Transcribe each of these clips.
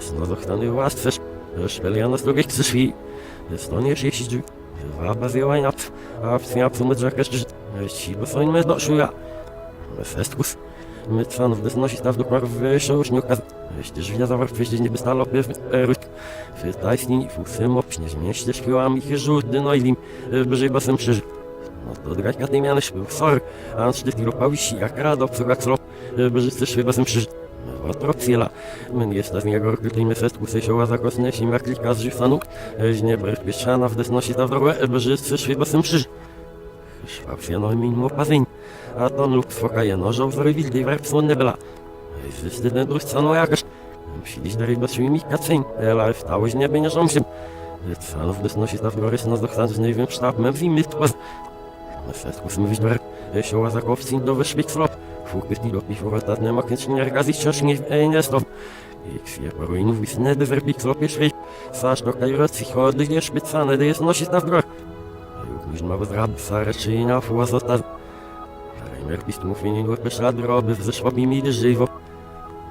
Jest zochtany łasce, szpeliana z drugiej krzyżwi. Jest on jeszcze jeździ. Waba zjęła na ps, a psja psu mydrza keszczy. Ci bo są my do szuja. Festus. My cwanów desnosi staw do kwarów wyszło śniuka. Jeśli żwia zawar przejść nie by stalo piew eruć. Fytaj z nim fusem obśnie zmieście szkiłam ich żółty no i lim. Wyżej basem krzyży. No to drać na tej miany szpył. Sorry. A sztyt i ropałisi jak rado psurak srop. Wyżej szwy basem krzyży. Watrociela. Men jest z niego krytyjmy festku sesioła zakosne si marklika z żyfanu. Źnie brech pieszana w desnosi ta drogę. Wyżej szwy basem krzyży. Szwapsiano mimo pazyń. A to lub swokaje nożą z rewildy werb słonne bela. Wystydne druszcano jakaś. Musieliś na ryba mi kaceń. Ela wstałoś nie będzie się. Canów desnosi ta w gorys nas dochsan z nejwym sztabem w imię tłaz. Na festku smywić ber. Sioła zakowcin do wyszpik flop. Fukys do pifowa tatne makęcznie rgazi ścieżnie w ejnie stop. I kwie poruinów wisne de werpik flopie szwej. Sasz do kajroci chody nie szpicane, de jest nosić na w gor. Już ma bezrad, sare czy na fuazota. Reimer bist mówienie nur beschad roby, wzeszła mi mi żywo.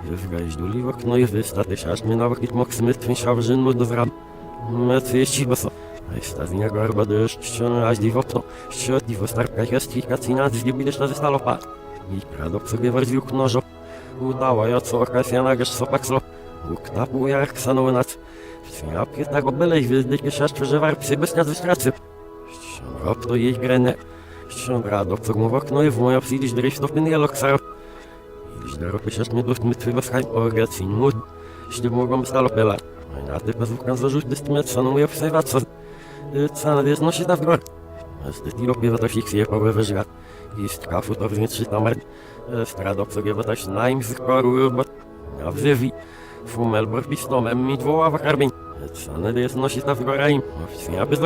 Wgajś do liwok, no i wystaty aż mnie nawet nie mógł smyt, twin szałżyn mu do zrad. Met wieści boso. Staznia garba deszcz, ściana to. Ściot diwo starka jest i kacina, zgibilisz na zestalopa. I krado sobie warził knożo. Udała ja co okazja na gesz sopak slo. Uktapu jak sanowy nac. Ja piętnago byle i wyzdykie szaszcze, że war psy bez nazwy stracy. Ściąg to jej grenę. Ściąg rado, co mu w okno i w moja psidiś dryf do pynie loksar. Iż do ropy się mnie duft mytwy bez hań orgacin mud. Jeśli mogłam stalopela. Na ty bezłukan zarzuć dystymet sanu moja obserwacja. Cana jest nosi na. Z się chwieje połowę wyżga. I z kafu to tamer. Strado taś naim z koru, bo... A wzywi. Fumel bor pistomem mi dwoła w karbień. Cana jest nosi na wgór im. Oficjalnie bez